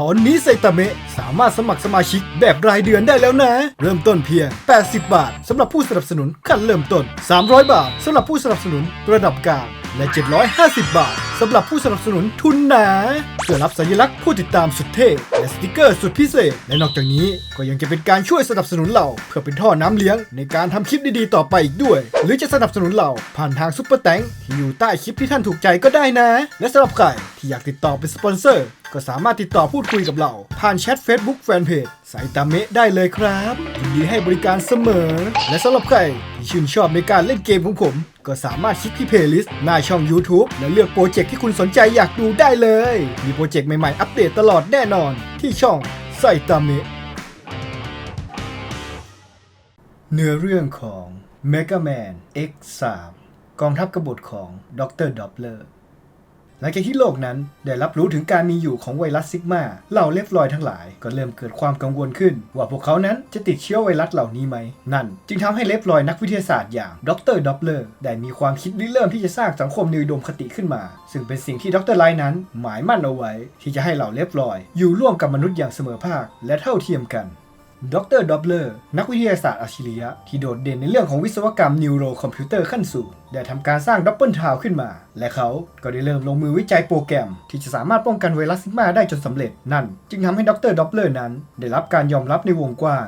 ตอนนี้ไซตามะสามารถสมัครสมาชิกแบบรายเดือนได้แล้วนะ เริ่มต้นเพียง 80 บาทสำหรับผู้สนับสนุนขั้นเริ่มต้น 300 บาทสำหรับผู้สนับสนุนระดับกลางและ 750 บาทสำหรับผู้สนับสนุนทุนหนาเพื่อรับสัญลักษณ์ผู้ติดตามสุดเท่และสติกเกอร์สุดพิเศษ และนอกจากนี้ก็ยังจะเป็นการช่วยสนับสนุนเราเพื่อเป็นท่อน้ำเลี้ยงในการทำคลิปดีๆต่อไปอีกด้วย หรือจะสนับสนุนเราผ่านทางซุปเปอร์แตงที่อยู่ใต้คลิปที่ท่านถูกใจก็ได้นะ และสำหรับใครที่อยากติดต่อเป็นสปอนเซอร์ ก็สามารถติดต่อพูดคุยกับเรา ผ่านแชท Facebook Fanpage สายตาเมะได้เลยครับยินดีให้บริการเสมอ และสำหรับใครที่ชื่นชอบในการเล่นเกมของผม ก็สามารถคลิกที่เพลย์ลิสต์หน้าช่อง YouTube และเลือกโปรเจกต์ที่คุณสนใจอยากดูได้เลย มีโปรเจกต์ใหม่ๆ อัปเดตตลอดแน่นอนที่ช่องไซตาเมะเนื้อเรื่องของ Mega Man X3 กองทัพกบฏของดรดอปเลอร์ หลังจากที่โลกนั้นได้รับรู้ถึงการมีอยู่ของไวรัสซิกมาเหล่าเลฟลอยทั้งหลาย ก็เริ่มเกิดความกังวลขึ้น ว่าพวกเขานั้นจะติดเชื้อไวรัสเหล่านี้ไหม นั่น จึงทำให้เลฟลอยนักวิทยาศาสตร์อย่างดรดอปเลอร์ได้มีความคิดริเริ่มที่จะสร้างสังคมในอุดมคติขึ้นมา ซึ่งเป็นสิ่งที่ดรไลท์นั้น หมายมั่นเอาไว้ ที่จะให้เหล่าเลฟลอย อยู่ร่วมกับมนุษย์อย่างเสมอภาคและเท่าเทียมกัน ดรดอบเลอร์ นักวิทยาศาสตร์อัจฉริยะ ที่โดดเด่นในเรื่องของวิศวกรรมนิวโรคอมพิวเตอร์ขั้นสูง ได้ทำการสร้างดับเบิลทาวขึ้นมา และเขาก็ได้เริ่มลงมือวิจัยโปรแกรม ที่จะสามารถป้องกันไวรัสซิกมาได้จนสำเร็จ นั่น จึงทำให้ดรดอบเลอร์นั้น ได้รับการยอมรับในวงกว้าง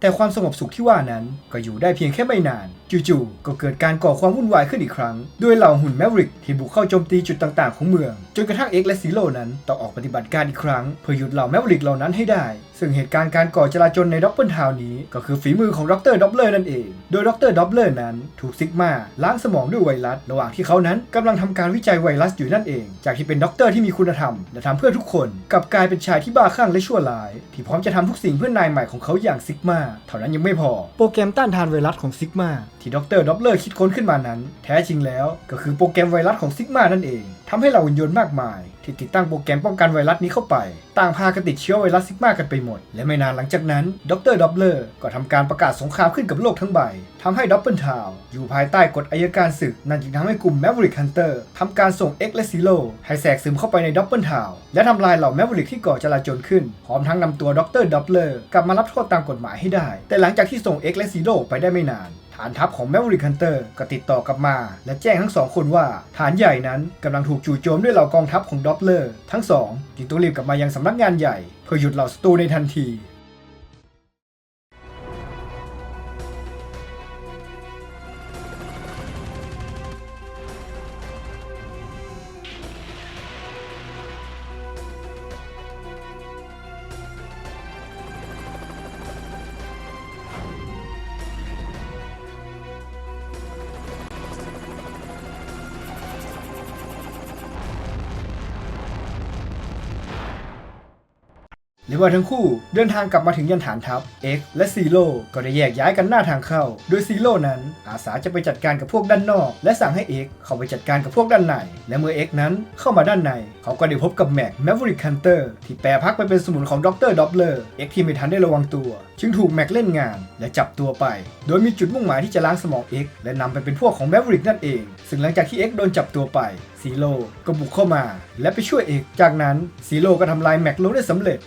แต่ความสงบสุขที่ว่านั้นก็อยู่ได้เพียงแค่ไม่นาน จู่ๆก็เกิดการก่อความวุ่นวายขึ้นอีกครั้ง ด้วยเหล่าหุ่นแมวริกที่บุกเข้าโจมตีจุดต่างๆของเมือง จนกระทั่งเอ็กและซีโร่นั้นต้องออกปฏิบัติการอีกครั้ง เพื่อหยุดเหล่าแมวริกเหล่านั้นให้ได้ ซึ่งเหตุการณ์การก่อจลาจลในด็อปเปิลทาวน์นี้ ก็คือฝีมือของดรด็อปเลอร์นั่นเอง โดยดรด็อปเลอร์นั้นถูกซิกมาล้างสมองด้วยไวรัส ระหว่างที่เขานั้นกำลังทำการวิจัยไวรัสอยู่นั่นเอง จากที่เป็นด็อกเตอร์ที่มีคุณธรรมและทำเพื่อทุกคนกลับกลายเป็นชายที่บ้าคลั่งและชั่วร้าย ที่พร้อมจะทำทุกสิ่งเพื่อนายใหม่ของเขาอย่างซิกมาเท่านั้นยังไม่พอ โปรแกรมต้านทานไวรัสของซิกมาที่ดรด็อปเลอร์คิดค้นขึ้นมานั้น แท้จริงแล้วก็คือโปรแกรมไวรัสของซิกมานั่นเองทำให้เหล่าหุ่นยนต์มากมาย ที่ติดตั้งโปรแกรมป้องกันไวรัสนี้เข้าไป ต่างพากันติดเชื้อไวรัสซิกมากันไปหมด และไม่นานหลังจากนั้นดรดอปเลอร์ก็ทำการประกาศสงครามขึ้นกับโลกทั้งใบทำให้ดับเบิลทาวอยู่ภายใต้กฎอายการศึก นั่นจึงทำให้กลุ่มแมวริกฮันเตอร์ทำการส่ง X และซีโร่ให้แทรกซึมเข้าไปในดับเบิลทาวและทำลายเหล่าแมวริกที่ก่อจลาจลขึ้นพร้อมทั้งนำตัวดรดอปเลอร์กลับมารับโทษตามกฎหมายให้ได้ แต่หลังจากที่ส่ง X และซีโร่ไปได้ไม่นานานทัพของแมวริคันเตอร์ก็ติดต่อกลับมา และแจ้งทั้งสองคนว่าฐานใหญ่นั้นกำลังถูกจู่โจมด้วยเหล่ากองทัพของด็อปเลอร์ ทั้งสองจึงต้องรีบกลับมายังสำนักงานใหญ่ เพื่อหยุดเหล่าศัตรูในทันที หรือว่าทั้งคู่เดินทางกลับมาถึงยันฐานทัพ X และซีโร่ก็ได้แยกย้ายกันหน้าทางเข้า โดยซีโร่นั้นอาสาจะไปจัดการกับพวกด้านนอก และสั่งให้ X เข้าไปจัดการกับพวกด้านใน และเมื่อ X นั้นเข้ามาด้านใน เขาก็ได้พบกับแม็กแมวริกฮันเตอร์ที่แปรพักไปเป็นสมุนของด็อกเตอร์ด็อปเลอร์ X ที่ไม่ทันได้ระวังตัว จึงถูกแม็กเล่นงาน และจับตัวไป โดยมีจุดมุ่งหมายที่จะล้างสมอง X และนำไปเป็นพวกของแมวริกนั่นเอง ซึ่งหลังจากที่ X โดนจับตัวไปซีโร่ก็บุกเข้ามา และไปช่วย X จากนั้นซีโร่ก็ทำลายแม็กลงได้สำเร็จ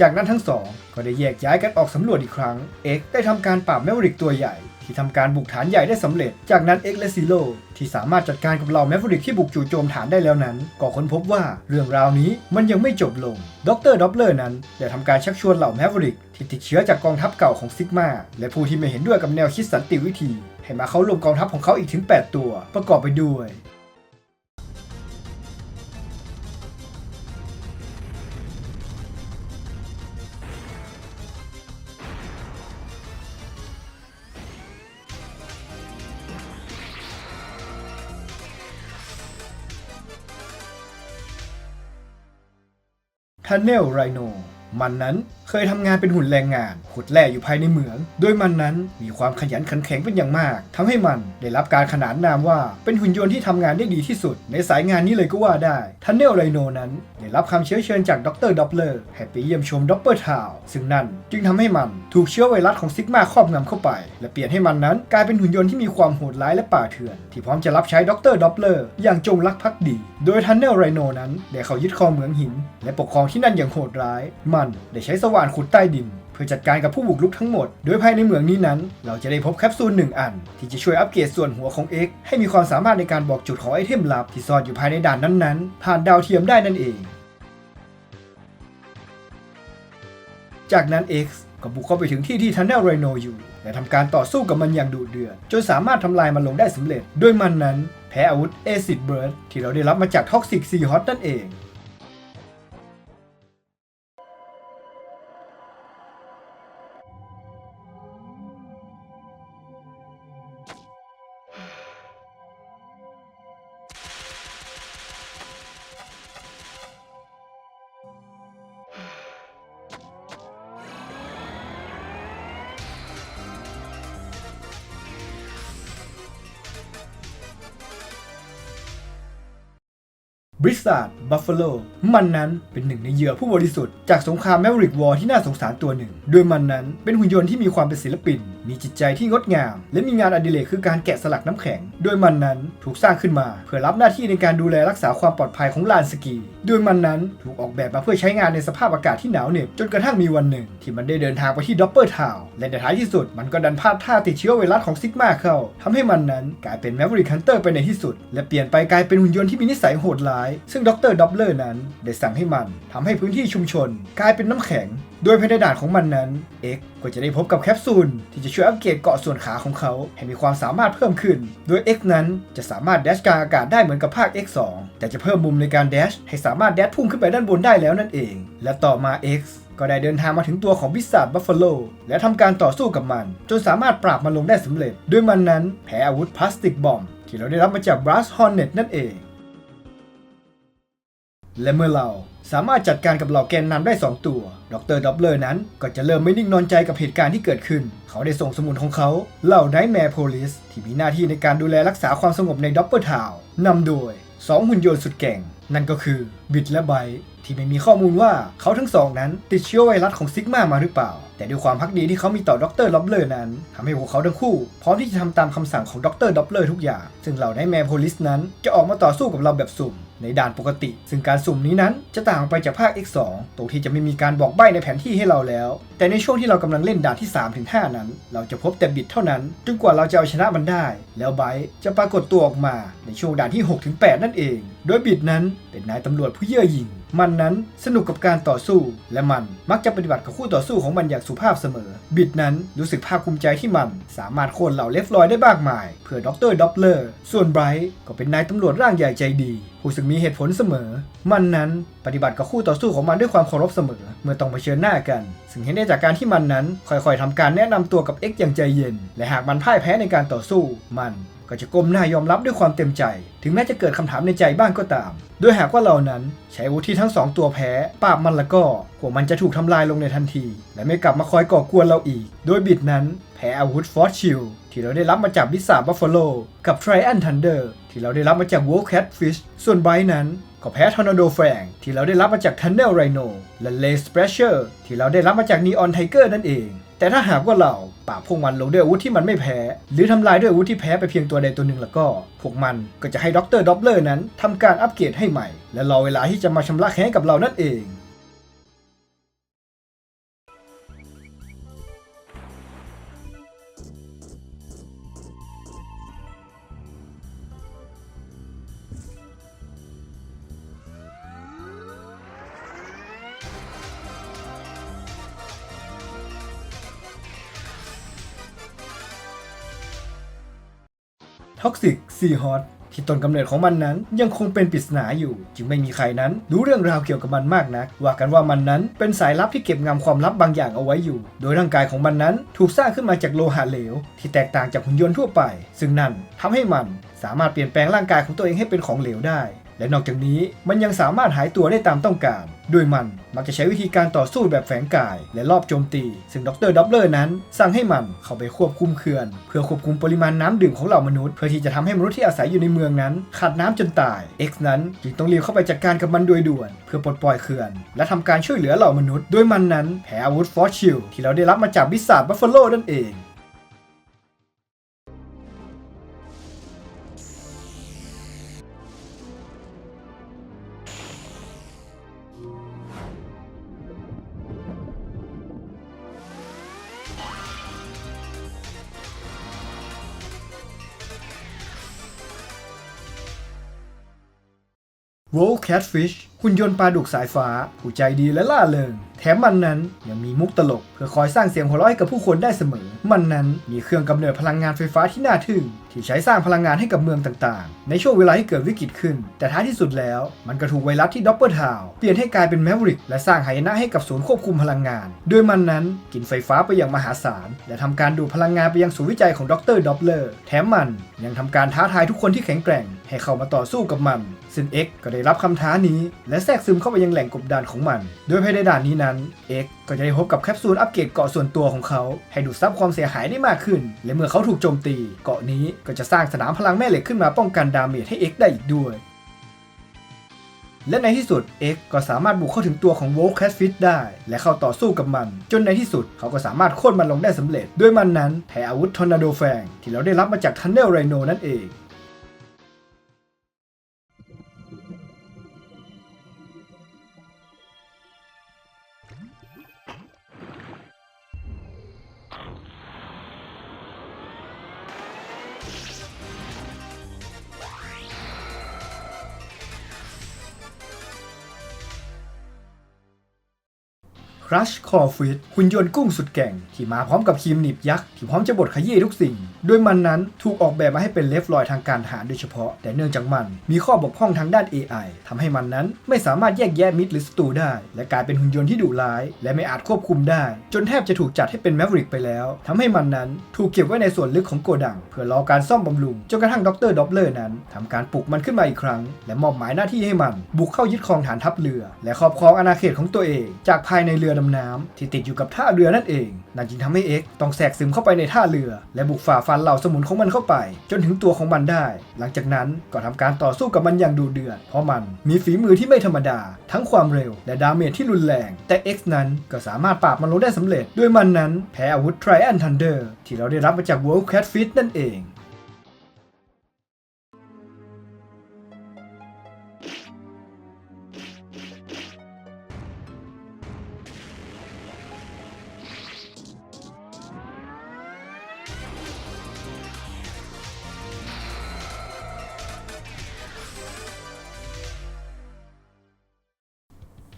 จากนั้นทั้งสองก็ได้แยกย้ายกันออกสำรวจอีกครั้ง เอ็กได้ทำการปราบแมวริกตัวใหญ่ ที่ทำการบุกฐานใหญ่ได้สำเร็จ จากนั้นเอ็กและซีโร่ที่สามารถจัดการกับเหล่าแมวริกที่บุกจู่โจมฐานได้แล้วนั้น ก็ค้นพบว่าเรื่องราวนี้มันยังไม่จบลง ดรด็อปเลอร์นั้นได้ทำการชักชวนเหล่าแมวริกที่ติดเชื้อจากกองทัพเก่าของซิกมาและผู้ที่ไม่เห็นด้วยกับแนวคิดสันติวิธี ให้มาเข้าร่วมกองทัพของเขาอีกถึง 8 ตัว ประกอบไปด้วย ทันเนลไรโน มันนั้นเคยทำงานเป็นหุ่นแรงงานขุดแร่อยู่ภายในเหมือง โดยมันนั้นมีความขยันขันแข็งเป็นอย่างมากทำให้มันได้รับการขนานนามว่าเป็นหุ่นยนต์ที่ทำงานได้ดีที่สุด ในสายงานนี้เลยก็ว่าได้ทันเนลไรโนนั้นได้รับคำเชื้อเชิญจากดรด็อปเลอร์ให้ไปเยี่ยมชมดอปเปอร์ทาวซึ่งนั่นจึงทำให้มันถูกเชื้อไวรัสของซิกมาครอบงำเข้าไป และเปลี่ยนให้มันนั้นกลายเป็นหุ่นยนต์ที่มีความโหดร้ายและป่าเถื่อน ที่พร้อมจะรับใช้ดรด็อปเลอร์อย่างจงรักภักดี โดยทันเนลไรโนนั้นได้เขายึดครองเหมืองหิน และปกครองที่นั่นอย่างโหดร้ายมันได้ใช้สว่านขุดใต้ดิน เพื่อจัดการกับผู้บุกรุกทั้งหมด โดยภายในเหมืองนี้นั้น เราจะได้พบแคปซูลหนึ่งอัน ที่จะช่วยอัปเกรดส่วนหัวของ X ให้มีความสามารถในการบอกจุดของไอเทมลับที่ซ่อนอยู่ภายในด่านนั้นๆ ผ่านดาวเทียมได้นั่นเอง จากนั้น X ก็บุกเข้าไปถึงที่ที่ทันเนลไรโนอยู่และทำการต่อสู้กับมันอย่างดุเดือดจนสามารถทำลายมันลงได้สำเร็จโดยมันนั้น แพ้อาวุธเอซิดเบิร์ดที่เราได้รับมาจากท็อกซิกซีฮอตนั่นเอง บริษัทบัฟฟาโลมันนั้นเป็นหนึ่งในเหยื่อผู้บริสุทธิ์จากสงครามแมวริกวอร์ที่น่าสงสารตัวหนึ่ง โดยมันนั้นเป็นหุ่นยนต์ที่มีความเป็นศิลปิน มีจิตใจที่งดงาม และมีงานอดิเรกคือการแกะสลักน้ำแข็ง โดยมันนั้นถูกสร้างขึ้นมา เพื่อรับหน้าที่ในการดูแลรักษาความปลอดภัยของลานสกี โดยมันนั้นถูกออกแบบมาเพื่อใช้งานในสภาพอากาศที่หนาวเหน็บจนกระทั่งมีวันหนึ่ง ที่มันได้เดินทางไปที่ด็อปเปอร์ทาวน์และในท้ายที่สุดมันก็ดันพลาดท่าติดเชื้อไวรัสของซิกมาเข้าทำให้มันนั้นกลายเป็นแมวริกฮันเตอร์ไปในที่สุด และเปลี่ยนไปกลายเป็นหุ่นยนต์ที่มีนิสัยโหดร้ายซึ่งดรด็อปเลอร์นั้นได้สั่งให้มันทำให้พื้นที่ชุมชน กลายเป็นน้ำแข็ง โดยภายในด่านของมันนั้น X ก็จะได้พบกับแคปซูลที่จะช่วยอัปเกรดเกาะส่วนขาของเขาให้มีความสามารถเพิ่มขึ้น โดย X นั้นจะสามารถแดชกลางอากาศได้เหมือนกับภาค X2 แต่จะเพิ่มมุมในการแดชให้สามารถแดชพุ่งขึ้นไปด้านบนได้แล้วนั่นเอง และต่อมา X ก็ได้เดินทางมาถึงตัวของบิสซาร์บัฟฟาโลและทำการต่อสู้กับมัน จนสามารถปราบมันลงได้สำเร็จ ด้วยมันนั้นแพ้อาวุธพลาสติกบอมที่เราได้รับมาจากบรัสฮอนเน็ตนั่นเอง และเมื่อเราสามารถจัดการกับเหล่าแกนนำได้ 2 ตัว ดรด็อปเลอร์นั้นก็จะเริ่มไม่นิ่งนอนใจกับเหตุการณ์ที่เกิดขึ้น เขาได้ส่งสมุนของเขาเหล่าไนท์แมร์โพลิสที่มีหน้าที่ในการดูแลรักษาความสงบในด็อปเปอร์ทาวนำโดย 2 หุ่นยนต์สุดเก่ง นั่นก็คือบิดและไบท์ที่ไม่มีข้อมูลว่าเขาทั้งสองนั้นติดเชื้อไวรัสของซิกมามาหรือเปล่า แต่ด้วยความพักดีที่เขามีต่อดรด็อปเลอร์นั้นทำให้พวกเขาทั้งคู่ พร้อมที่จะทำตามคำสั่งของดรด็อปเลอร์ทุกอย่าง ซึ่งเหล่าไนท์แมร์โพลิสนั้นจะออกมาต่อสู้กับเราแบบสุ่ม ในด่านปกติ ซึ่งการสุ่มนี้นั้นจะต่างไปจากภาค X2 ตรงที่จะไม่มีการบอกใบ้ในแผนที่ให้เราแล้ว แต่ในช่วงที่เรากำลังเล่นด่านที่ 3-5นั้น เราจะพบแต่บิดเท่านั้นจนกว่าเราจะเอาชนะมันได้ แล้วไบร์จะปรากฏตัวออกมาในช่วงด่านที่ 6-8 นั่นเอง โดยบิดนั้นเป็นนายตำรวจผู้เย่อหยิ่งมันนั้นสนุกกับการต่อสู้ และมันมักจะปฏิบัติกับคู่ต่อสู้ของมันอย่างสุภาพเสมอ บิดนั้นรู้สึกภาคภูมิใจที่มัน สามารถโค่นเหล่าเลฟลอยได้มากมาย เพื่อด็อกเตอร์ด็อปเลอร์ ส่วนไบรท์ก็เป็นนายตำรวจร่างใหญ่ใจดี ผู้ซึ่งมีเหตุผลเสมอ มันนั้นปฏิบัติกับคู่ต่อสู้ของมันด้วยความเคารพเสมอ เมื่อต้องเผชิญหน้ากัน ซึ่งเห็นได้จากการที่มันนั้น ค่อยๆทำการแนะนำตัวกับ X อย่างใจเย็น และหากมันพ่ายแพ้ในการต่อสู้มัน ก็จะก้มหน้ายอมรับด้วยความเต็มใจ ถึงแม้จะเกิดคำถามในใจบ้างก็ตาม โดยหากว่าเรานั้นใช้อาวุธที่ทั้งสองตัวแพ้ปราบมันแล้วก็พวกมันจะถูกทำลายลงในทันที และไม่กลับมาคอยก่อกวนเราอีก โดยบิดนั้นแพ้อาวุธฟอสชิลที่เราได้รับมาจากบิสาบัฟฟาโลกับทริแอนทันเดอร์ที่เราได้รับมาจากวอลแคทฟิชส่วนไบนั้นก็แพ้ทอร์นาโดแฟงที่เราได้รับมาจากทันเนลไรโนและเลสเปรเชอร์ที่เราได้รับมาจากนีออนไทเกอร์นั่นเอง แต่ถ้าหากว่าเรา ปราบพวกมันลงด้วยอาวุธที่มันไม่แพ้ หรือทำลายด้วยอาวุธที่แพ้ไปเพียงตัวใดตัวหนึ่งแล้วก็ พวกมันก็จะให้ด็อกเตอร์ด็อปเลอร์นั้นทำการอัปเกรดให้ใหม่ และรอเวลาที่จะมาชำระแค้นกับเรานั่นเอง ท็อกซิกซีฮอตที่ต้นกำเนิดของมันนั้นยังคงเป็นปริศนาอยู่ จึงไม่มีใครนั้นรู้เรื่องราวเกี่ยวกับมันมากนัก ว่ากันว่ามันนั้นเป็นสายลับที่เก็บงำความลับบางอย่างเอาไว้อยู่ โดยร่างกายของมันนั้นถูกสร้างขึ้นมาจากโลหะเหลว ที่แตกต่างจากหุ่นยนต์ทั่วไป ซึ่งนั่นทำให้มันสามารถเปลี่ยนแปลงร่างกายของตัวเองให้เป็นของเหลวได้ และนอกจากนี้มันยังสามารถหายตัวได้ตามต้องการ โดยมันมักจะใช้วิธีการต่อสู้แบบแฝงกาย และรอบโจมตี ซึ่งดรดับเลอร์นั้น สั่งให้มันเข้าไปควบคุมเขื่อน เพื่อควบคุมปริมาณน้ำดื่มของเหล่ามนุษย์ เพื่อที่จะทำให้มนุษย์ที่อาศัยอยู่ในเมืองนั้น ขาดน้ำจนตาย X นั้นจึงต้องรีบเข้าไปจัดการกับมันโดยด่วน เพื่อปลดปล่อยเขื่อน และทำการช่วยเหลือเหล่ามนุษย์ โดยมันนั้นแพ้อาวุธฟอสชิลที่เราได้รับมาจากบิสซาร์บัฟเฟโลนั่นเอง โวลแคทฟิชหุ่นยนต์ปลาดุกสายฟ้า ผู้ใจดีและล่าเริงแถมมันนั้นยังมีมุกตลกเพื่อคอยสร้างเสียงหัวเราะให้กับผู้คนได้เสมอ มันนั้นมีเครื่องกำเนิดพลังงานไฟฟ้าที่น่าทึ่ง ที่ใช้สร้างพลังงานให้กับเมืองต่างๆ ในช่วงเวลาที่เกิดวิกฤตขึ้น แต่ท้ายที่สุดแล้ว มันก็ถูกไวรัสที่ด็อปเปอร์ทาวเปลี่ยนให้กลายเป็นแมวริกและสร้างหายนะให้กับศูนย์ควบคุมพลังงาน โดยมันนั้นกินไฟฟ้าไปอย่างมหาศาล และทำการดูดพลังงานไปยังศูนย์วิจัยของดรด็อปเลอร์แถมมันยังทำการท้าทายทุกคนที่แข็งแกร่ง ให้เข้ามาต่อสู้กับมันซึ่ง X ก็ได้รับคำท้านี้ และแทรกซึมเข้าไปยังแหล่งกบดานของมัน โดยภายในด่านนี้นั้น X ก็จะได้พบกับแคปซูลอัปเกรดเกาะส่วนตัวของเขา ให้ดูดซับความเสียหายได้มากขึ้น และเมื่อเขาถูกโจมตี เกาะนี้ก็จะสร้างสนามพลังแม่เหล็กขึ้นมาป้องกันดาเมจให้ X ได้อีกด้วยและในที่สุด X ก็สามารถบุกเข้าถึงตัวของ w o l c a t f i t ได้ และเข้าต่อสู้กับมัน จนในที่สุดเขาก็สามารถโค่นมันลงได้สำเร็จ ด้วยมันนั้นแพ้อาวุธทอร์นาโดแฟงที่เราได้รับมาจากทันเนลไรโนนั่นเอง ครัชคอฟิตหุ่นยนต์กุ้งสุดแก่ง ที่มาพร้อมกับครีมหนีบยักษ์ ที่พร้อมจะบดขยี้ทุกสิ่ง โดยมันนั้นถูกออกแบบมาให้เป็นเลฟลอยทางการทหารโดยเฉพาะ แต่เนื่องจากมัน มีข้อบกพร่องทางด้าน AI ทำให้มันนั้นไม่สามารถแยกแยะมิตรหรือศัตรูได้ และกลายเป็นหุ่นยนต์ที่ดุร้าย และไม่อาจควบคุมได้ จนแทบจะถูกจัดให้เป็นแมวริกไปแล้วทำให้มันนั้นถูกเก็บไว้ในส่วนลึกของโกดัง เพื่อรอการซ่อมบำรุงจนกระทั่งดรด็อปเลอร์นั้นทำการปลุกมันขึ้นมาอีกครั้ง และมอบหมายหน้าที่ให้มัน บุกเข้ายึดครองฐานทัพเรือ และครอบครองอาณาเขตของตัวเอง จากภายในเรือดำน้ำที่ติดอยู่กับท่าเรือนั่นเองนั่นจึงทำให้เอ็กต้องแทรกซึมเข้าไปในท่าเรือ และบุกฝ่าฟันเหล่าสมุนของมันเข้าไป จนถึงตัวของมันได้ หลังจากนั้นก็ทำการต่อสู้กับมันอย่างดุเดือด เพราะมันมีฝีมือที่ไม่ธรรมดา ทั้งความเร็วและดาเมจที่รุนแรง แต่ X นั้นก็สามารถปราบมันลงได้สำเร็จ ด้วยมันนั้นแพ้อาวุธ Trian Thunder ที่เราได้รับมาจาก World Cat Fit นั่นเอง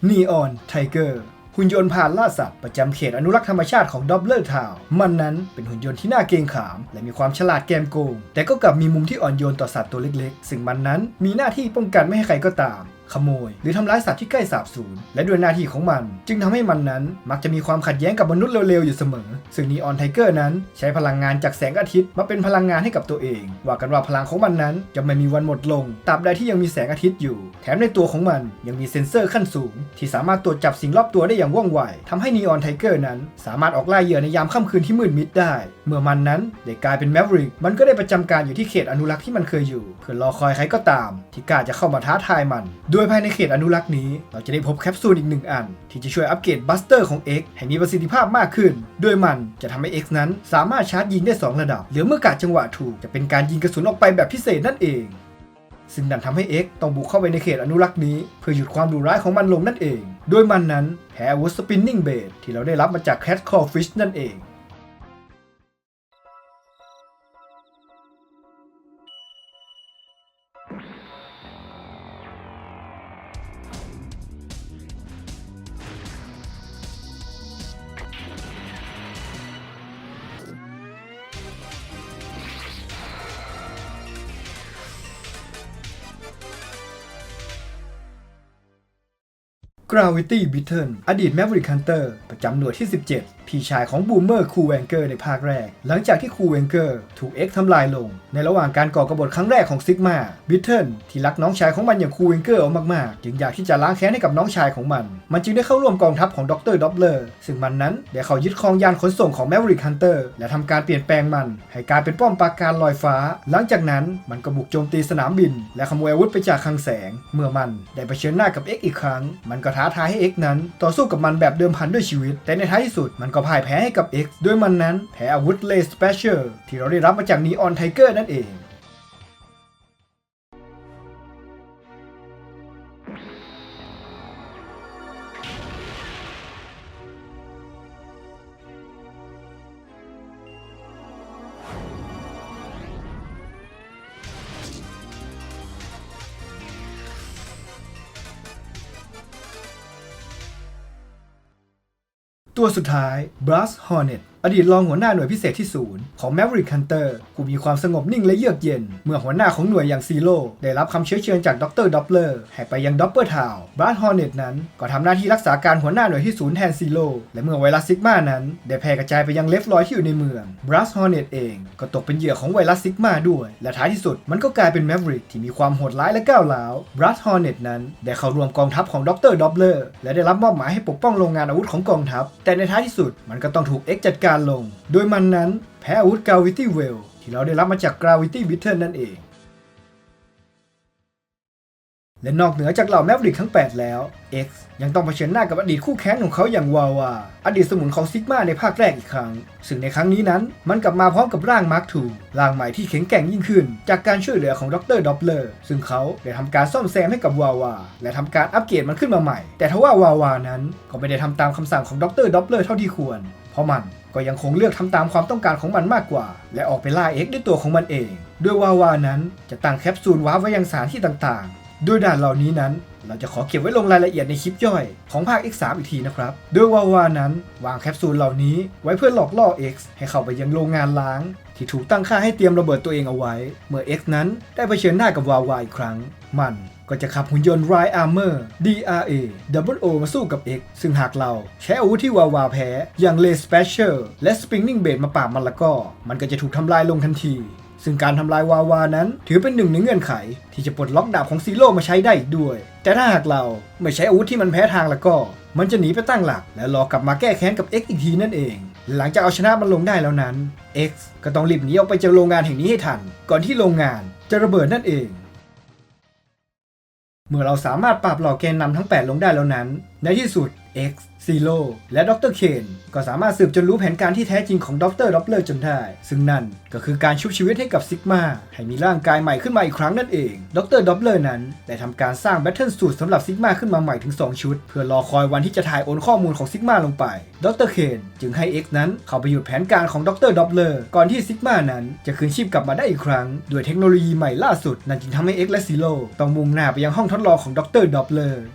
นีออนไทเกอร์หุ่นยนต์ผ่านล่าสัตว์ประจำเขตอนุรักษ์ธรรมชาติของดอบเลอร์ทาวมันนั้นเป็นหุ่นยนต์ที่น่าเกรงขาม และมีความฉลาดแกมโกง แต่ก็กลับมีมุมที่อ่อนโยนต่อสัตว์ตัวเล็กๆ ซึ่งมันนั้นมีหน้าที่ป้องกันไม่ให้ใครก็ตาม ขโมย หรือทำร้ายสัตว์ที่ใกล้สาบสูญและด้วยหน้าที่ของมัน จึงทำให้มันนั้นมักจะมีความขัดแย้งกับมนุษย์เร็วๆอยู่เสมอ ซึ่งนีออนไทเกอร์นั้นใช้พลังงานจากแสงอาทิตย์มาเป็นพลังงานให้กับตัวเอง ว่ากันว่าพลังของมันนั้นจะไม่มีวันหมดลงตราบใดที่ยังมีแสงอาทิตย์อยู่ แถมในตัวของมันยังมีเซ็นเซอร์ขั้นสูง ที่สามารถตรวจจับสิ่งรอบตัวได้อย่างว่องไวทำให้นีออนไทเกอร์นั้น สามารถออกล่าเหยื่อในยามค่ำคืนที่มืดมิดได้ เมื่อมันนั้นได้กลายเป็นแมวริกมันก็ได้ประจำการอยู่ที่เขตอนุรักษ์ที่มันเคยอยู่เพื่อรอคอยใครก็ตาม ที่กล้าจะเข้ามาท้าทายมันดยภายในเขตอนุรักษ์นี้ เราจะได้พบแคปซูลอีกหนึ่งอัน ที่จะช่วยอัปเกรดบัสเตอร์ของ X ให้มีประสิทธิภาพมากขึ้น โดยมันจะทำให้ X นั้นสามารถชาร์จยิงได้ 2 ระดับ หรือเมื่อกาดจังหวะถูกจะเป็นการยิงกระสุนออกไปแบบพิเศษนั่นเอง ซึ่งนั่นทำให้ X ต้องบุกเข้าไปในเขตอนุรักษ์นี้ เพื่อหยุดความดุร้ายของมันลงนั่นเอง โดยมันนั้นแพ้อาวุธสปินนิ่งเบดที่เราได้รับมาจากแคทคอ f ฟิชนั่นเอง Gravity b i t t e n อดีต Maverick Hunter ประจำหน่วยที่ 17 พี่ชายของบูมเมอร์คูเวนเกอร์ในภาคแรก หลังจากที่คูเวนเกอร์ถูก X ทำลายลง ในระหว่างการก่อกบฏครั้งแรกของซิกมาบิทเทิลที่รักน้องชายของมันอย่างคูเวนเกอร์เอามากๆ จึงอยากที่จะล้างแค้นให้กับน้องชายของมัน มันจึงได้เข้าร่วมกองทัพของดรด็อปเลอร์ซึ่งมันนั้นได้เข้ายึดครองยานขนส่งของแมวริกฮันเตอร์และทำการเปลี่ยนแปลงมัน ให้กลายเป็นป้อมปราการลอยฟ้า หลังจากนั้นมันก็บุกโจมตีสนามบิน และขโมยอาวุธไปจากคลังแสง เมื่อมันได้เผชิญหน้ากับ X อีกครั้ง มันก็ท้าทายให้ X นั้น ต่อสู้กับมันแบบเดิมพันด้วยชีวิต แต่ในท้ายที่สุดมันก็พ่ายแพ้ให้กับ X ด้วยมันนั้นแพ้อาวุธเลสเปเชียลที่เราได้รับมาจากนีออนไทเกอร์นั่นเอง ตัวสุดท้าย Brass Hornet อดีตรองหัวหน้าหน่วยพิเศษที่ศูนย์ของ Maverick Hunter ผู้มีความสงบนิ่งและเยือกเย็น เมื่อหัวหน้าของหน่วยอย่างซีโร่ได้รับคำเชื้อเชิญจากดรด็อปเลอร์ให้ไปยังด็อปเปอร์ทาว Brass Hornet นั้น ก็ทำหน้าที่รักษาการหัวหน้าหน่วยที่ศูนย์แทนซีโร่และเมื่อไวรัสซิกมานั้น ได้แพร่กระจายไปยังเลฟลอยที่อยู่ในเมือง Brass Hornet เอง ก็ตกเป็นเหยื่อของไวรัสซิกมาด้วย และท้ายที่สุดมันก็กลายเป็น Maverick ที่มีความโหดร้ายและก้าวร้าว Brass Hornet นั้นได้เข้าร่วมกองทัพของดรด็อปเลอร์และได้รับมอบหมายให้ปกป้องโรงงานอาวุธของกองทัพ แต่ในท้ายที่สุดมันก็ต้องถูก X จัดการลง โดยมันนั้นแพ้อาวุธ Gravity Well ที่เราได้รับมาจาก Gravity Beetle นั่นเอง และนอกเหนือจากเหล่าแมฟริกทั้ง 8 แล้ว X ยังต้องเผชิญหน้ากับอดีตคู่แข่งของเขาอย่างวาวา อดีตสมุนของซิกมาในภาคแรกอีกครั้ง ซึ่งในครั้งนี้นั้นมันกลับมาพร้อมกับร่างมาร์คทูร่างใหม่ที่แข็งแกร่งยิ่งขึ้น จากการช่วยเหลือของดรด็อปเลอร์ซึ่งเขาได้ทำการซ่อมแซมให้กับวาวา และทำการอัปเกรดมันขึ้นมาใหม่ แต่ทว่าวาวานั้นก็ไม่ได้ทำตามคำสั่งของดรด็อปเลอร์เท่าที่ควร เพราะมัน ก็ยังคงเลือกทำตามความต้องการของมันมากกว่า และออกไปล่าเอ็กด้วยตัวของมันเอง ด้วยวาวานั้นจะตั้งแคปซูลวาร์ไว้ยังสถานที่ต่างๆ ด้วยด่านเหล่านี้นั้น เราจะขอเก็บไว้ลงรายละเอียดในคลิปย่อยของภาค X3 อีกทีนะครับโดยวาวานั้นวางแคปซูลเหล่านี้ไว้เพื่อหลอกล่อ X ให้เข้าไปยังโรงงานล้าง ที่ถูกตั้งค่าให้เตรียมระเบิดตัวเองเอาไว้ เมื่อ X นั้นได้เผชิญหน้ากับวาวาอีกครั้ง มัน ก็จะขับหุ่นยนต์ Ride Armor DRA Double O มาสู้กับ X ซึ่งหากเราใช้อาวุธที่วาวาแพ้ อย่าง Lay Special และ Spinning Blade มาปราบมันล้วก็ มันก็จะถูกทำลายลงทันที ซึ่งการทำลายวาวานั้น ถือเป็นหนึ่งในเงื่อนไข ที่จะปลดล็อกดาบของซีโร่มาใช้ได้อีกด้วย แต่ถ้าหากเราไม่ใช้อาวุธที่มันแพ้ทางล้วก็ มันจะหนีไปตั้งหลัก และรอกลับมาแก้แค้นกับ X อีกทีนั่นเองหลังจากเอาชนะมันลงได้แล้วนั้น X ก็ต้องรีบหนีออกไปจากโรงงานแห่งนี้ให้ทัน ก่อนที่โรงงานจะระเบิดนั่นเอง เมื่อเราสามารถปราบหล่อแกนนำทั้ง 8 ลงได้แล้วนั้น ในที่สุด X Zero และดรเคนก็สามารถสืบจนรู้แผนการที่แท้จริงของดรด็อปเลอร์จนได้ ซึ่งนั่นก็คือการชุบชีวิตให้กับซิกมาให้มีร่างกายใหม่ขึ้นมาอีกครั้งนั่นเอง ดรด็อปเลอร์นั้นได้ทำการสร้างแบทเทิลสูตรสำหรับซิกมาขึ้นมาใหม่ถึง 2 ชุด เพื่อรอคอยวันที่จะถ่ายโอนข้อมูลของซิกมาลงไป ดรเคนจึงให้ X นั้นเข้าไปหยุดแผนการของดรด็อปเลอร์ก่อนที่ซิกมานั้นจะคืนชีพกลับมาได้อีกครั้งด้วยเทคโนโลยีใหม่ล่าสุดนั่นจึงทำให้ X และซีโร่ต้องมุ่งหน้าไปยังห้องทดลองของดรด็อปเลอร์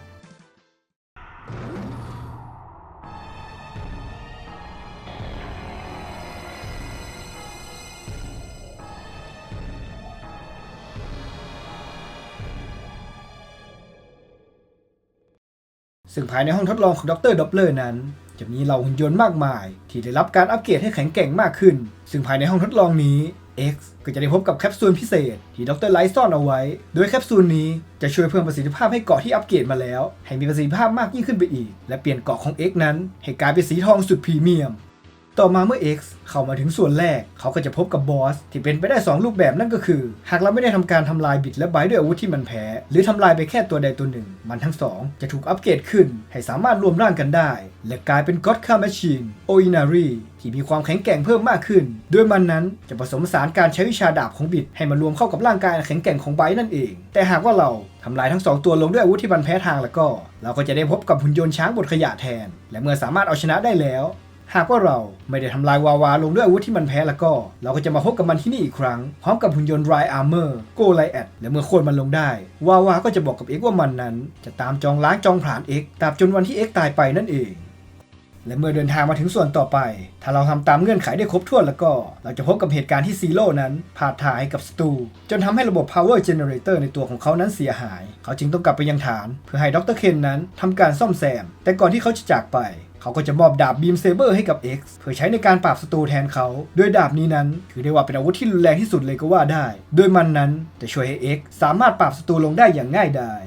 ซึ่งภายในห้องทดลองของดรด็อปเลอร์นั้น จะมีเหล่าหุ่นยนต์มากมาย ที่ได้รับการอัปเกรดให้แข็งแกร่งมากขึ้น ซึ่งภายในห้องทดลองนี้ X ก็จะได้พบกับแคปซูลพิเศษ ที่ดรไลท์ซ่อนเอาไว้ โดยแคปซูลนี้จะช่วยเพิ่มประสิทธิภาพให้เกาะที่อัปเกรดมาแล้ว ให้มีประสิทธิภาพมากยิ่งขึ้นไปอีก และเปลี่ยนเกาะของ X นั้นให้กลายเป็นสีทองสุดพรีเมียม ต่อมาเมื่อ X เข้ามาถึงส่วนแรก เขาก็จะพบกับบอส ที่เป็นไปได้ 2 รูปแบบนั่นก็คือ หากเราไม่ได้ทำการทำลายบิดและไบด้วยอาวุธที่มันแพ้ หรือทำลายไปแค่ตัวใดตัวหนึ่ง มันทั้งสองจะถูกอัปเกรดขึ้น ให้สามารถรวมร่างกันได้ และกลายเป็น God Car Machine o i n a r i ที่มีความแข็งแกร่งเพิ่มมากขึ้นโดยมันนั้นจะผสมผสานการใช้วิชาดาบของบิด ให้มารวมเข้ากับร่างกายแข็งแกร่งของไบต์นั่นเอง แต่หากว่าเราทำลายทั้งสองตัวลงด้วยอาวุธที่มันแพ้ทางแล้วก็ เราก็จะได้พบกับหุ่นยนต์ช้างบดขยะแทน และเมื่อสามารถเอาชนะได้แล้ว หากว่าเราไม่ได้ทำลายวาวาลงด้วยอาวุธที่มันแพ้แล้วก็ เราก็จะมาพบกับมันที่นี่อีกครั้ง พร้อมกับหุ่นยนต์ไรอาร์เมอร์โกไลแอดและเมื่อโค่นมันลงได้ วาวาก็จะบอกกับเอ็กว่ามันนั้น จะตามจองล้างจองผลาญเอ็กตราบจนวันที่เอ็กตายไปนั่นเอง และเมื่อเดินทางมาถึงส่วนต่อไป ถ้าเราทำตามเงื่อนไขได้ครบถ้วนแล้วก็ เราจะพบกับเหตุการณ์ที่ซีโร่นั้นพาดถ่ายกับศัตรูจนทำให้ระบบ power generator ในตัวของเขานั้นเสียหาย เขาจึงต้องกลับไปยังฐาน เพื่อให้ดรเคนนั้นทำการซ่อมแซม แต่ก่อนที่เขาจะจากไป เขาก็จะมอบดาบบีมเซเบอร์ให้กับ X เพื่อใช้ในการปราบศัตรูแทนเขา โดยดาบนี้นั้น ถือได้ว่าเป็นอาวุธที่รุนแรงที่สุดเลยก็ว่าได้ โดยมันนั้นจะช่วยให้ X สามารถปราบศัตรูลงได้อย่างง่ายดาย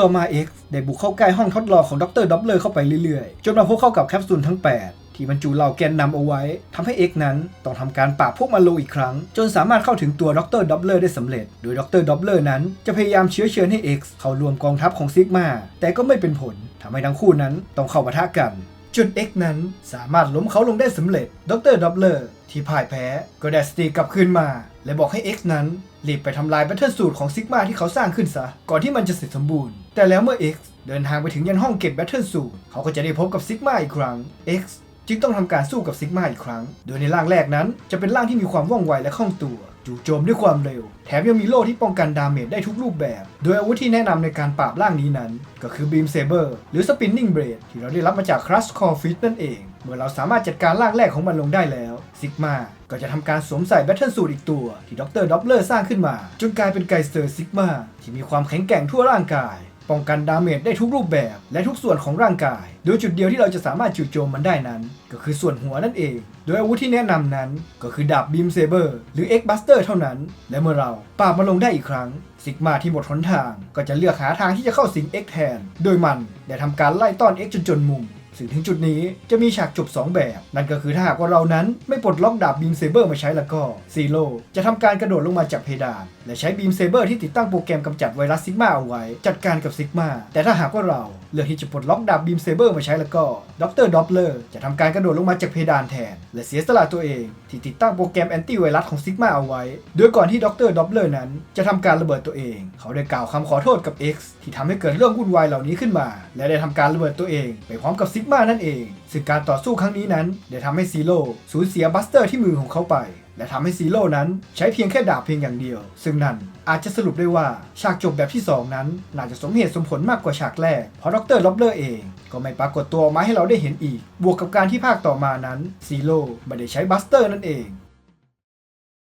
ต่อมา X ได้บุกเข้าใกล้ห้องทดลองของดรด็อปเลอร์เข้าไปเรื่อยๆ จนมาพบเข้ากับแคปซูลทั้ง 8 ที่บรรจุเหล่าแกนนำเอาไว้ทำให้ X นั้นต้องทำการปราบพวกมันลงอีกครั้ง จนสามารถเข้าถึงตัวดรด็อปเลอร์ได้สำเร็จ โดยดรด็อปเลอร์นั้นจะพยายามเชื้อเชิญให้ X เข้ารวมกองทัพของซิกมาแต่ก็ไม่เป็นผลทำให้ทั้งคู่นั้นต้องเข้าปะทะกันจน X นั้นสามารถล้มเขาลงได้สำเร็จ ดรด็อปเลอร์ที่พ่ายแพ้ก็ได้สติกลับคืนมา และบอกให้ X นั้นรีบไปทำลายแบตเทิลสูตรของซิกมาที่เขาสร้างขึ้นซะ ก่อนที่มันจะเสร็จสมบูรณ์ แต่แล้วเมื่อ X เดินทางไปถึงยันห้องเก็บแบตเทิลสูตรเขาก็จะได้พบกับซิกมาอีกครั้ง X จึงต้องทำการสู้กับซิกมาอีกครั้ง โดยในร่างแรกนั้น จะเป็นร่างที่มีความว่องไวและคล่องตัว จู่โจมด้วยความเร็ว แถมยังมีโล่ที่ป้องกันดาเมจได้ทุกรูปแบบ โดยอาวุธที่แนะนำในการปราบร่างนี้นั้น ก็คือบีมเซเบอร์หรือสปินนิ่งเบรดที่เราได้รับมาจากครัชคอร์ฟิตนั่นเอง เมื่อเราสามารถจัดการร่างแรกของมันลงได้แล้วซิกมาก็จะทำการสวมใส่แบตเทิลสูตรอีกตัว ที่ดรด็อปเลอร์สร้างขึ้นมา จนกลายเป็นไกสเตอร์ซิกมาที่มีความแข็งแกร่งทั่วร่างกาย ป้องกันดาเมจได้ทุกรูปแบบและทุกส่วนของร่างกาย โดยจุดเดียวที่เราจะสามารถจู่โจมมันได้นั้น ก็คือส่วนหัวนั่นเอง โดยอาวุธที่แนะนำนั้นก็คือดาบบีมเซเบอร์หรือเอ็กบัสเตอร์เท่านั้น และเมื่อเราปราบมันลงได้อีกครั้งซิกมาที่หมดหนทาง ก็จะเลือกหาทางที่จะเข้าสิงเอ็กแทน โดยมันได้ทำการไล่ต้อนเอ็กจนจนมุม ซึ่งถึงจุดนี้จะมีฉากจบ 2 แบบ นั่นก็คือถ้าหากว่าเรานั้นไม่ปลดล็อกดาบบีมเซเบอร์มาใช้แล้วก็ซีโร่จะทำการกระโดดลงมาจากเพดาน และใช้บีมเซเบอร์ที่ติดตั้งโปรแกรมกำจัดไวรัสซิกมาเอาไว้ จัดการกับซิกมาแต่ถ้าหากว่าเรา เลือกที่จะปลดล็อกดาบบีมเซเบอร์มาใช้แล้วก็ด็อกเตอร์ด็อปเลอร์จะทำการกระโดดลงมาจากเพดานแทน และเสียสละตัวเอง ที่ติดตั้งโปรแกรมแอนตี้ไวรัสของซิกมาเอาไว้ โดยก่อนที่ด็อกเตอร์ด็อปเลอร์นั้น จะทำการระเบิดตัวเอง เขาได้กล่าวคำขอโทษกับ X ที่ทำให้เกิดเรื่องวุ่นวายเหล่านี้ขึ้นมา และได้ทำการระเบิดตัวเอง ไปพร้อมกับซิกมานั่นเองซึ่งการต่อสู้ครั้งนี้นั้นได้ทำให้ซีโร่สูญเสียบัสเตอร์ที่มือของเขาไป และทำให้ซีโร่นั้นใช้เพียงแค่ดาบเพียงอย่างเดียว ซึ่งนั่นอาจจะสรุปได้ว่าฉากจบแบบที่ 2 นั้น น่าจะสมเหตุสมผลมากกว่าฉากแรก เพราะดรล็อบเลอร์เอง ก็ไม่ปรากฏตัวออกมาให้เราได้เห็นอีก บวกกับการที่ภาคต่อมานั้นซีโร่ไม่ได้ใช้บัสเตอร์นั่นเอง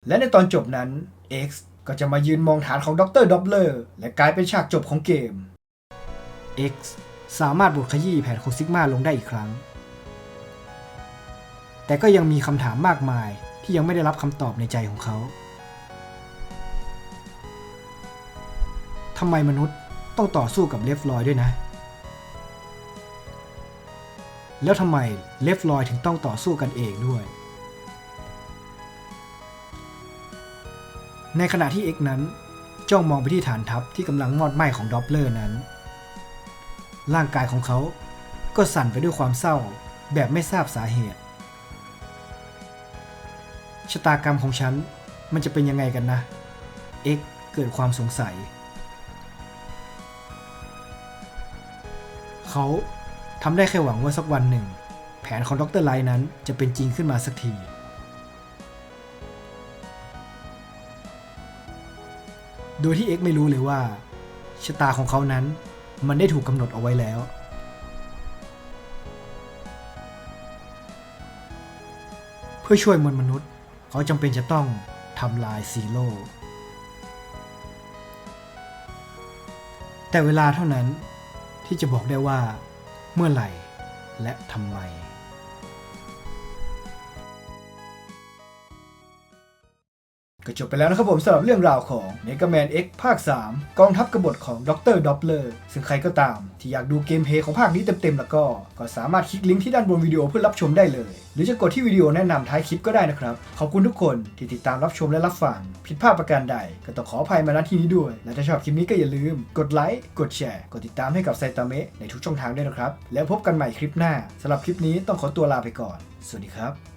และในตอนจบนั้น X ก็จะมายืนมองฐานของดรด็อปเลอร์และกลายเป็นฉากจบของเกม X สามารถบดขยี้แผนของซิกมาลงได้อีกครั้ง แต่ก็ยังมีคำถามมากมาย ที่ยังไม่ได้รับคำตอบในใจของเขาทำไมมนุษย์ต้องต่อสู้กับเลฟลอยด้วยนะ แล้วทำไมเลฟลอยถึงต้องต่อสู้กันเองด้วย ในขณะที่ X นั้นจ้องมองไปที่ฐานทัพที่กำลังมอดไหม้ของดอปเลอร์นั้น ร่างกายของเขาก็สั่นไปด้วยความเศร้าแบบไม่ทราบสาเหตุ ชะตากรรมของฉันมันจะเป็นยังไงกันนะ X เกิดความสงสัย เขาทำได้แค่หวังว่าสักวันหนึ่ง แผนของดรไลท์นั้นจะเป็นจริงขึ้นมาสักที โดยที่ X ไม่รู้เลยว่า ชะตาของเขานั้นมันได้ถูกกำหนดเอาไว้แล้ว เพื่อช่วยมวลมนุษย์ เขาจำเป็นจะต้องทำลายซีโร่แต่เวลาเท่านั้นที่จะบอกได้ว่าเมื่อไหร่และทำไม ก็จบไปแล้วนะครับผมสำหรับเรื่องราวของ Mega Man X ภาค 3 กองทัพกบฏของดรด็อปเลอร์ซึ่งใครก็ตาม ที่อยากดูเกมเพลย์ของภาคนี้เต็มๆ แล้วก็ ก็สามารถคลิกลิงก์ที่ด้านบนวิดีโอเพื่อรับชมได้เลย หรือจะกดที่วิดีโอแนะนำท้ายคลิปก็ได้นะครับ ขอบคุณทุกคนที่ติดตามรับชมและรับฟัง ผิดพลาดประการใด ก็ต้องขออภัยมาณที่นี้ด้วย และถ้าชอบคลิปนี้ก็อย่าลืม กดไลค์กดแชร์กดติดตามให้กับไซตามะในทุกช่องทางด้วยนะครับแล้วพบกันใหม่คลิปหน้าสำหรับคลิปนี้ต้องขอตัวลาไปก่อน สวัสดีครับ